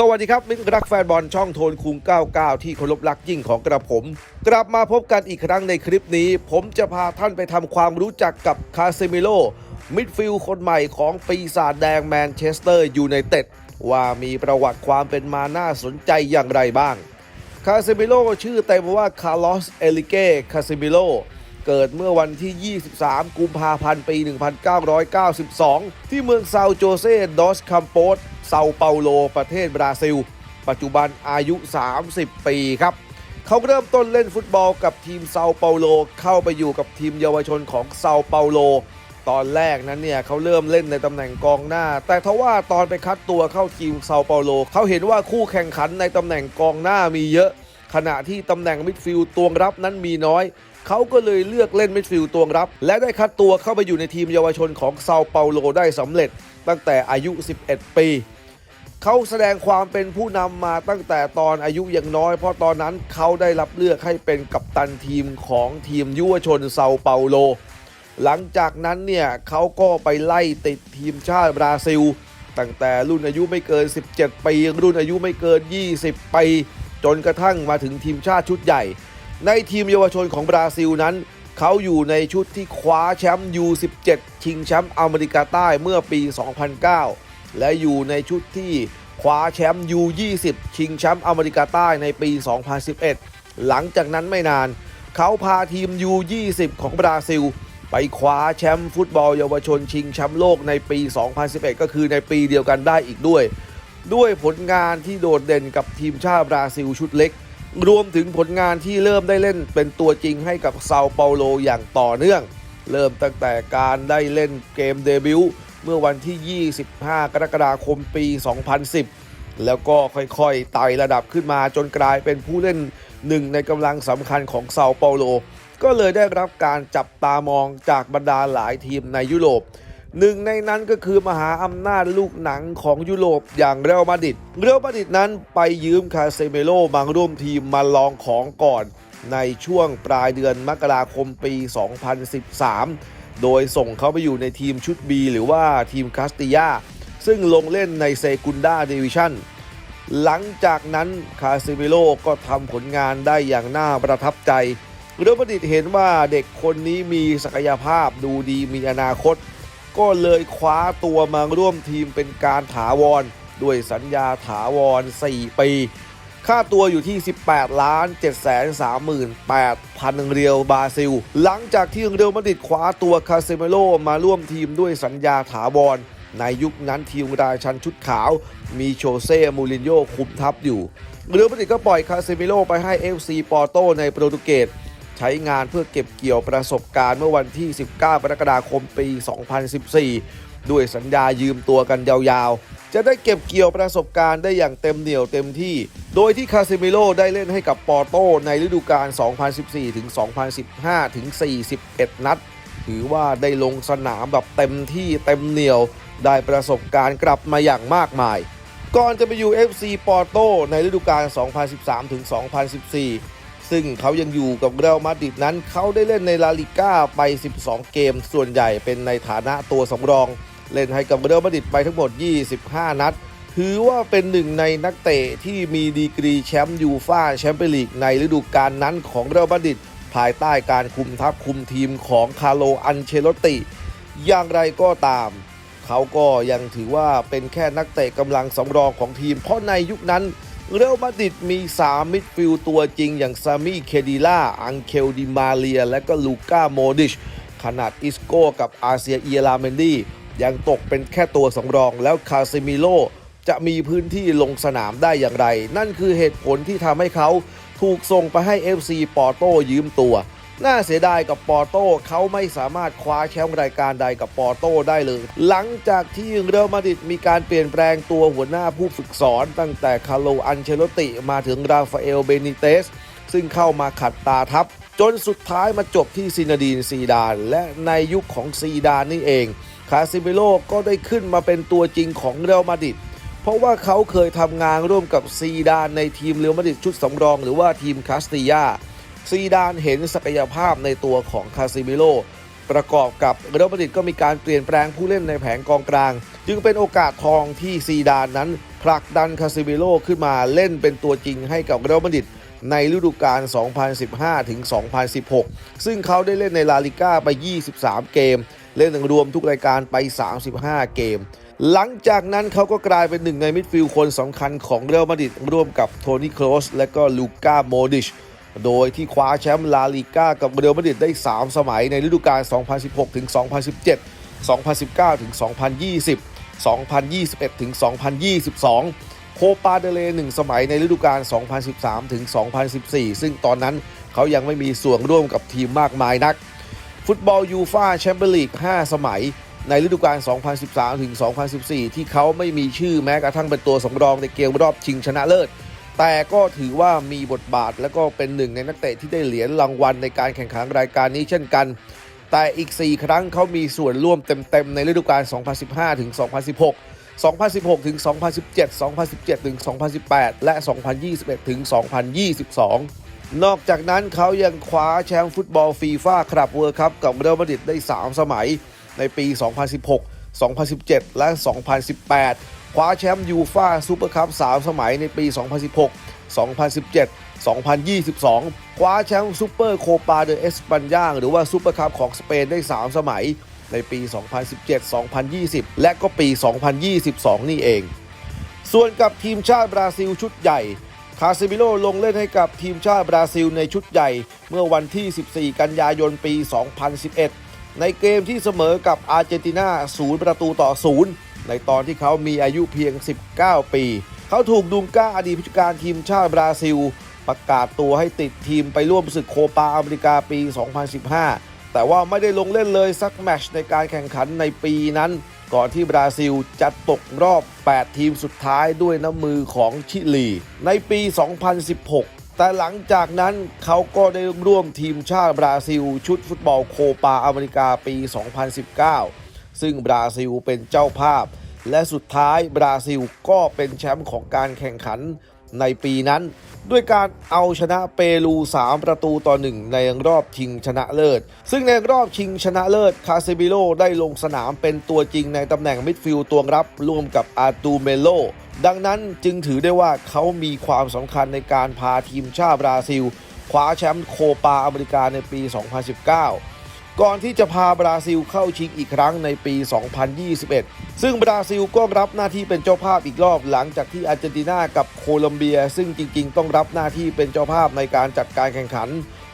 สวัสดีครับ มิตรรักแฟนบอลช่องโทนคุง 99 ที่เคารพรักยิ่งของกระผม กลับมาพบกันอีกครั้งในคลิปนี้ ผมจะพาท่านไปทำความรู้จักกับคาเซมิโลมิดฟิลด์คนใหม่ของปีศาจแดงแมนเชสเตอร์ยูไนเต็ดว่ามีประวัติความเป็นมาน่าสนใจอย่างไรบ้าง คาเซมิโลชื่อเต็มว่าคาร์ลอสเอลิเก้คาเซมิโล เกิดเมื่อวันที่ 23 กุมภาพันธ์ ปี 1992 ที่เมืองเซาโจเซดอสคัมโปสเซาเปาโล ประเทศบราซิล ปัจจุบันอายุ 30 ปีครับ เขาเริ่มต้นเล่นฟุตบอลกับทีมเซาเปาโล เข้าไปอยู่กับทีมเยาวชนของเซาเปาโล ตอนแรกนั้นเนี่ยเขาเริ่มเล่นในตำแหน่งกองหน้า แต่ทว่าตอนไปคัดตัวเข้าทีมเซาเปาโล เขาเห็นว่าคู่แข่งขันในตำแหน่งกองหน้ามีเยอะขณะที่ตำแหน่งมิดฟิลด์ตัวรับนั้นมีน้อย เขาก็เลยเลือกเล่นมิดฟิลด์ตัวรับ และได้คัดตัวเข้าไปอยู่ในทีมเยาวชนของเซาเปาโลได้สำเร็จตั้งแต่อายุ 11 ปี เขาแสดงความเป็นผู้นำมาตั้งแต่ตอนอายุยังน้อย เพราะตอนนั้นเขาได้รับเลือกให้เป็นกัปตันทีมของทีมยุวชนเซาเปาโล หลังจากนั้นเนี่ยเขาก็ไปไล่ติดทีมชาติบราซิล ตั้งแต่รุ่นอายุไม่เกิน 17 ปีรุ่นอายุไม่เกิน 20 ปีจนกระทั่งมาถึงทีมชาติชุดใหญ่ ในทีมเยาวชนของบราซิลนั้น เขาอยู่ในชุดที่คว้าแชมป์ U17 ชิงแชมป์อเมริกาใต้เมื่อปี 2009 และอยู่ในชุดที่คว้าแชมป์ U20 ชิงแชมป์อเมริกาใต้ในปี 2011 หลังจากนั้นไม่นาน เขาพาทีม U20 ของบราซิล ไปคว้าแชมป์ฟุตบอลเยาวชนชิงแชมป์โลกในปี 2011 ก็คือในปีเดียวกันได้อีกด้วย ด้วยผลงานที่โดดเด่นกับทีมชาติบราซิลชุดเล็ก รวมถึงผลงานที่เริ่มได้เล่นเป็นตัวจริงให้กับเซาเปาโลอย่างต่อเนื่อง เริ่มตั้งแต่การได้เล่นเกมเดบิวต์เมื่อวันที่ 25 กรกฎาคมปี 2010 แล้วก็ค่อยๆไต่ระดับขึ้นมาจนกลายเป็นผู้เล่นหนึ่งในกำลังสำคัญของเซาเปาโล ก็เลยได้รับการจับตามองจากบรรดาหลายทีมในยุโรป หนึ่งในนั้นก็คือมหาอำนาจลูกหนังของยุโรปอย่างเรอัลมาดริดเรอัลมาดริดนั้นไปยืมคาเซเมโลมาร่วมทีมมาลองของก่อน ในช่วงปลายเดือนมกราคมปี 2013 โดยส่งเขาไปอยู่ในทีมชุด B หรือว่าทีมคาสติยาซึ่งลงเล่นในเซกุนดาดิวิชั่นหลังจากนั้นคาซิเมโลก็ทำผลงานได้อย่างน่าประทับใจเรอัลมาดริดเห็นว่าเด็กคนนี้มีศักยภาพดูดีมีอนาคต ก็เลยคว้าตัวมาร่วมทีมเป็นการถาวร ด้วยสัญญาถาวร 4 ปี ค่าตัวอยู่ที่ 18 ล้าน 7 3 8พันเรียวบราซิล หลังจากที่เรอัลมาดริดคว้าตัวคาเซเมโลมาร่วมทีมด้วยสัญญาถาวรในยุคนั้นทีมราชันชุดขาว มีโชเซ่มูรินโญ่คุมทัพอยู่เรอัลมาดริดก็ปล่อยคาเซเมโลไปให้ FC ปอร์โตในโปรตุเกส ใช้งานเพื่อเก็บเกี่ยวประสบการณ์เมื่อวันที่ 19 กรกฎาคมปี 2014 ด้วยสัญญายืมตัวกันยาวๆ จะได้เก็บเกี่ยวประสบการณ์ได้อย่างเต็มเหนี่ยวเต็มที่ โดยที่คาเซมิโลได้เล่นให้กับปอร์โตในฤดูกาล 2014 ถึง 2015 ถึง 41 นัด ถือว่าได้ลงสนามแบบเต็มที่เต็มเหนี่ยว ได้ประสบการณ์กลับมาอย่างมากมาย ก่อนจะไปอยู่ FC ปอร์โตในฤดูกาล 2013 ถึง 2014 ซึ่งเขายังอยู่กับเรอัลมาดริดนั้น เขาได้เล่นในลาลิก้าไป 12 เกม ส่วนใหญ่เป็นในฐานะตัวสำรอง เล่นให้กับเรอัลมาดริดไปทั้งหมด 25 นัด ถือว่าเป็นหนึ่งในนักเตะที่มีดีกรีแชมป์ยูฟ่าแชมเปี้ยนลีกในฤดูกาลนั้นของเรอัลมาดริดภายใต้การคุมทัพคุมทีมของคาร์โลอันเชโลติ อย่างไรก็ตาม เขาก็ยังถือว่าเป็นแค่นักเตะกำลังสำรองของทีม เพราะในยุคนั้น เรอัลมาดริดมี 3 มิดฟิลด์ตัวจริงอย่างซามีเคดิล่า อังเคลดิมาเลีย และก็ลูก้าโมดิช ขนาดอิสโก้กับอาเซียเอียราเมนดียังตกเป็นแค่ตัวสำรองแล้วคาซิมิโลจะมีพื้นที่ลงสนามได้อย่างไร นั่นคือเหตุผลที่ทำให้เขาถูกส่งไปให้ FC ปอร์โตยืมตัว น่าเสียดายกับปอร์โต้เขาไม่สามารถคว้าแชมป์รายการใดกับปอร์โต้ได้เลย หลังจากที่เรอัลมาดริดมีการเปลี่ยนแปลงตัวหัวหน้าผู้ฝึกสอน ตั้งแต่คาร์โลอันเชโลติมาถึงราฟาเอลเบนิเตส ซึ่งเข้ามาขัดตาทัพ จนสุดท้ายมาจบที่ซินาดีนซีดาน และในยุคของซีดานนี่เอง คาซิเมโลก็ได้ขึ้นมาเป็นตัวจริงของเรอัลมาดริดเพราะว่าเขาเคยทำงานร่วมกับซีดานในทีมเรอัลมาดริดชุดสำรอง หรือว่าทีมคาสติยา ซีดานเห็นศักยภาพในตัวของคาซิมิโลประกอบกับเรอัลมาดริดก็มีการเปลี่ยนแปลงผู้เล่นในแผงกองกลาง จึงเป็นโอกาสทองที่ซีดานนั้น ผลักดันคาซิเมโลขึ้นมาเล่นเป็นตัวจริงให้กับเรอัลมาดริดในฤดูกาล 2015 ถึง 2016 ซึ่งเขาได้เล่นในลาลิก้าไป 23 เกม เล่นรวมทุกรายการไป 35 เกม หลังจากนั้นเขาก็กลายเป็นหนึ่งในมิดฟิลด์คนสำคัญของเรอัลมาดริดร่วมกับโทนี่โครสและก็ลูก้าโมดิช โดยที่คว้าแชมป์ลาลิก้ากับเรอัลมาดริดได้ 3 สมัยในฤดูกาล 2016 ถึง 2017 2019 ถึง 2020 2021 ถึง 2022 โคปาเดเลหนึ่งสมัยในฤดูกาล 2013 ถึง 2014 ซึ่งตอนนั้นเขายังไม่มีส่วนร่วมกับทีมมากมายนัก ฟุตบอลยูฟาแชมเปี้ยนลีก 5 สมัยในฤดูกาล 2013 ถึง 2014 ที่เขาไม่มีชื่อแม้กระทั่งเป็นตัวสำรองในเกมรอบชิงชนะเลิศ แต่ก็ถือว่ามีบทบาทและก็เป็นหนึ่งในนักเตะที่ได้เหรียญรางวัลในการแข่งขันรายการนี้เช่นกัน แต่อีก 4 ครั้งเขามีส่วนร่วมเต็มๆ ในฤดูกาล 2015 ถึง 2016 2016 ถึง 2017 2017 ถึง 2018 และ 2021 ถึง 2022 นอกจากนั้นเขายังคว้าแชมป์ฟุตบอลฟีฟ่าคลับเวิร์คัพกับเรอัลมาดริดได้ 3 สมัยในปี 2016 2017 และ 2018 คว้าแชมป์ยูฟ่าซูเปอร์คัพ3สมัยในปี 2016 2017 2022 คว้าแชมป์ซูเปอร์โคปาเดอเอสปันยาหรือว่าซูเปอร์คัพของสเปนได้ 3 สมัยในปี 2017 2020 และก็ปี 2022 นี่เอง ส่วนกับทีมชาติบราซิลชุดใหญ่ คาซิมิโลลงเล่นให้กับทีมชาติบราซิลในชุดใหญ่ เมื่อวันที่ 14 กันยายนปี 2011 ในเกมที่เสมอกับอาร์เจนตินา0ประตูต่อ 0 ในตอนที่เขามีอายุเพียง 19 ปี เขาถูกดุงก้าอดีตผู้จัดการทีมชาติบราซิล ประกาศตัวให้ติดทีมไปร่วมศึกโคปาอเมริกาปี 2015 แต่ว่าไม่ได้ลงเล่นเลยสักแมตช์ในการแข่งขันในปีนั้น ก่อนที่บราซิลจะตกรอบ 8 ทีมสุดท้ายด้วยน้ำมือของชิลี ในปี 2016 แต่หลังจากนั้นเขาก็ได้ร่วมทีมชาติบราซิล ชุดฟุตบอลโคปาอเมริกาปี 2019 ซึ่งบราซิลเป็นเจ้าภาพ และสุดท้ายบราซิลก็เป็นแชมป์ของการแข่งขัน ในปีนั้น ด้วยการเอาชนะเปรู 3 ประตูต่อ 1 ในรอบชิงชนะเลิศ ซึ่งในรอบชิงชนะเลิศคาเซบิโลได้ลงสนามเป็นตัวจริงในตำแหน่งมิดฟิลด์ตัวรับร่วมกับอาตูเมโลดังนั้นจึงถือได้ว่าเขามีความสำคัญในการพาทีมชาติบราซิล คว้าแชมป์โคปาอเมริกาในปี 2019 ก่อนที่จะพาบราซิลเข้าชิงอีกครั้งในปี 2021 ซึ่งบราซิลก็รับหน้าที่เป็นเจ้าภาพอีกรอบหลังจากที่อาร์เจนตินากับโคลอมเบีย ซึ่งจริง ๆ ต้องรับหน้าที่เป็นเจ้าภาพในการจัดการแข่งขัน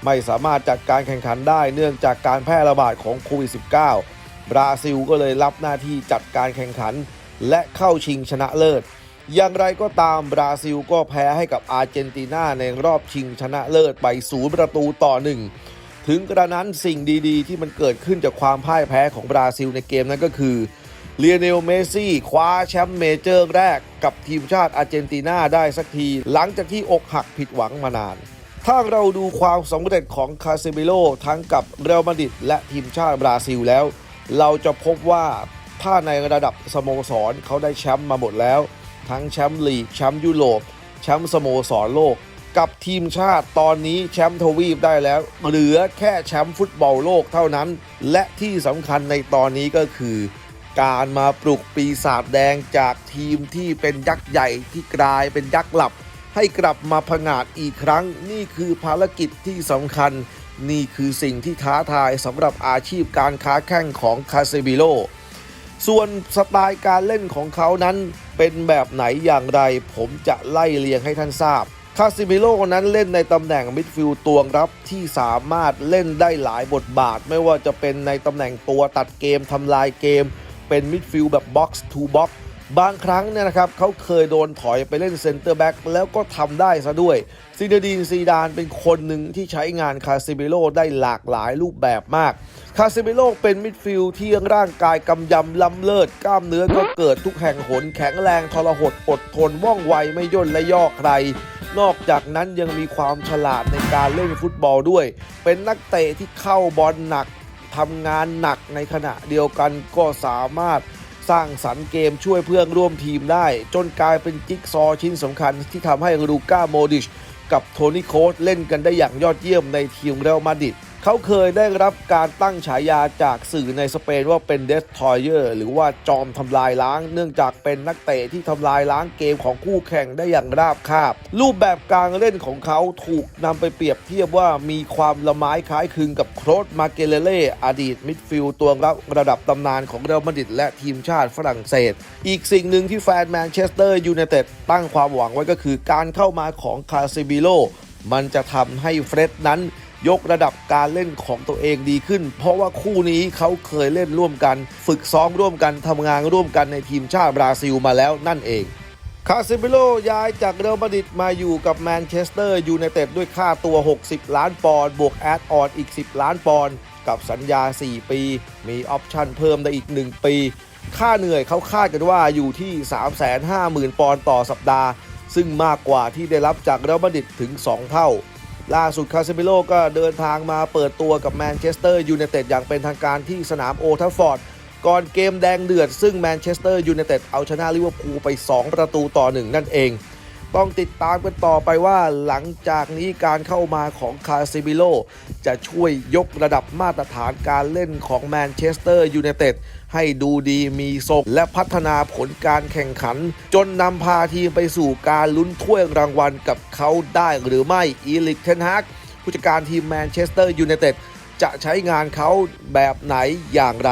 ไม่สามารถจัดการแข่งขันได้เนื่องจากการแพร่ระบาดของโควิด -19 บราซิลก็เลยรับหน้าที่จัดการแข่งขัน และเข้าชิงชนะเลิศ อย่างไรก็ตามบราซิลก็แพ้ให้กับอาร์เจนตินาในรอบชิงชนะเลิศไปศูนย์ประตูต่อหนึ่ง ถึงกระนั้นสิ่งดีๆ ที่มันเกิดขึ้นจากความพ่ายแพ้ของบราซิลในเกมนั้นก็คือเลียเนลเมซี่คว้าแชมป์เมเจอร์แรกกับทีมชาติอาร์เจนตินาได้สักที หลังจากที่อกหักผิดหวังมานาน ถ้าเราดูความสำเร็จของคาเซมิโลทั้งกับเรอัลมาดริดและทีมชาติบราซิลแล้ว เราจะพบว่าถ้าในระดับสโมสรเขาได้แชมป์มาหมดแล้ว ทั้งแชมป์ลีกแชมป์ยุโรปแชมป์สโมสรโลก กับทีมชาติตอนนี้แชมป์ทวีปได้แล้ว เหลือแค่แชมป์ฟุตบอลโลกเท่านั้น และที่สำคัญในตอนนี้ก็คือ การมาปลุกปีศาจแดงจากทีมที่เป็นยักษ์ใหญ่ที่กลายเป็นยักษ์หลับ ให้กลับมาผงาดอีกครั้ง นี่คือภารกิจที่สำคัญ นี่คือสิ่งที่ท้าทายสำหรับอาชีพการค้าแข่งของคาเซบิโลส่วนสไตล์การเล่นของเขานั้นเป็นแบบไหนอย่างไร ผมจะไล่เรียงให้ท่านทราบ คาซิมิโลนั้นเล่นในตำแหน่งมิดฟิลด์ตัวรับที่สามารถเล่นได้หลายบทบาท ไม่ว่าจะเป็นในตำแหน่งตัวตัดเกมทำลายเกม เป็นมิดฟิลด์แบบบ็อกซ์ทูบ็อกซ์บางครั้งเนี่ยนะครับเขาเคยโดนถอยไปเล่นเซนเตอร์แบ็กแล้วก็ทำได้ซะด้วยซินเดดีนซีดานเป็นคนหนึ่งที่ใช้งานคาซิมิโลได้หลากหลายรูปแบบมาก คาเซมิโลเป็นมิดฟิลด์ที่ร่างกายกำยำล้ำเลิศกล้ามเนื้อก็เกิดทุกแห่งหนแข็งแรงทรหดอดทนว่องไวไม่ย่นและย่อใคร นอกจากนั้นยังมีความฉลาดในการเล่นฟุตบอลด้วย เป็นนักเตะที่เข้าบอลหนักทำงานหนักในขณะเดียวกันก็สามารถสร้างสรรค์เกมช่วยเพื่อนร่วมทีมได้ จนกลายเป็นจิ๊กซอชิ้นสำคัญที่ทำให้ลูก้าโมดิช กับโทนี่โคสเล่นกันได้อย่างยอดเยี่ยมในทีมเรอัลมาดริด เขาเคยได้รับการตั้งฉายาจากสื่อในสเปนว่าเป็นเดสทอยเออร์หรือว่าจอมทำลายล้าง เนื่องจากเป็นนักเตะที่ทำลายล้างเกมของคู่แข่งได้อย่างราบคาบ รูปแบบการเล่นของเขาถูกนำไปเปรียบเทียบว่ามีความละไม้คล้ายคลึงกับโครสมาเกเลเล่อดีตมิดฟิลด์ตัวรับระดับตำนานของเรอัลมาดริดและทีมชาติฝรั่งเศส อีกสิ่งหนึ่งที่แฟนแมนเชสเตอร์ยูไนเต็ดตั้งความหวังไว้ก็คือการเข้ามาของคาซิบิโลมันจะทำให้เฟร็ดนั้น ยกระดับการเล่นของตัวเองดีขึ้น เพราะว่าคู่นี้เขาเคยเล่นร่วมกัน ฝึกซ้อมร่วมกันทำงานร่วมกันในทีมชาติบราซิลมาแล้วนั่นเองคาซิมิโลย้ายจากเรอัลมาดริดมาอยู่กับแมนเชสเตอร์ยูไนเต็ดด้วยค่าตัว 60 ล้านปอนด์บวกแอดออนอีก 10 ล้านปอนด์กับสัญญา 4 ปี มีออปชั่นเพิ่มได้อีก 1 ปี ค่าเหนื่อยเขาคาดกันว่าอยู่ที่ 350,000 ปอนด์ต่อสัปดาห์ ซึ่งมากกว่าที่ได้รับจากเรอัลมาดริดถึง 2 เท่า ล่าสุดคาซิมิโลก็เดินทางมาเปิดตัวกับแมนเชสเตอร์ยูไนเต็ดอย่างเป็นทางการที่สนามโอทัฟฟอร์ด ก่อนเกมแดงเดือด ซึ่งแมนเชสเตอร์ยูไนเต็ดเอาชนะลิเวอร์พูลไป 2 ประตูต่อ 1 นั่นเอง ต้องติดตามกันต่อไปว่าหลังจากนี้การเข้ามาของคาซิมิโลจะช่วยยกระดับมาตรฐานการเล่นของแมนเชสเตอร์ยูไนเต็ดให้ดูดีมีทรงและพัฒนาผลการแข่งขัน จนนำพาทีมไปสู่การลุ้นถ้วยรางวัลกับเขาได้หรือไม่อีลิกเทนฮากผู้จัดการทีมแมนเชสเตอร์ยูไนเต็ดจะใช้งานเขาแบบไหนอย่างไร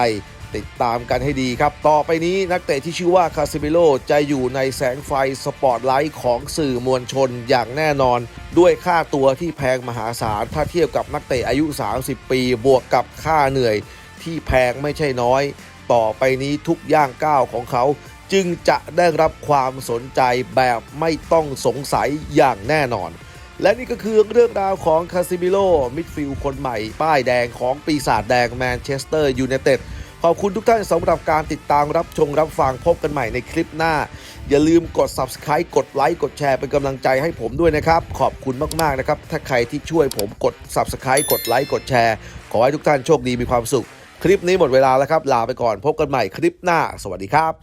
ติดตามกันให้ดีครับ ต่อไปนี้นักเตะที่ชื่อว่าคาซิมิโลจะอยู่ในแสงไฟสปอตไลท์ของสื่อมวลชนอย่างแน่นอน ด้วยค่าตัวที่แพงมหาศาล ถ้าเทียบกับนักเตะอายุ 30 ปี บวกกับค่าเหนื่อยที่แพงไม่ใช่น้อย ต่อไปนี้ทุกย่างก้าวของเขา จึงจะได้รับความสนใจแบบไม่ต้องสงสัยอย่างแน่นอนและนี่ก็คือเรื่องราวของคาซิมิโลมิดฟิลด์คนใหม่ ป้ายแดงของปีศาจแดงแมนเชสเตอร์ยูไนเต็ด ขอบคุณทุกท่านสำหรับการติดตามรับชมรับฟังพบกันใหม่ในคลิปหน้า อย่าลืมกด Subscribe กดไลค์กดแชร์เป็นกำลังใจให้ผมด้วยนะครับ ขอบคุณมากๆนะครับ ถ้าใครที่ช่วยผมกด Subscribe กดไลค์กดแชร์ ขอให้ทุกท่านโชคดีมีความสุข คลิปนี้หมดเวลาแล้วครับ ลาไปก่อนพบกันใหม่คลิปหน้า สวัสดีครับ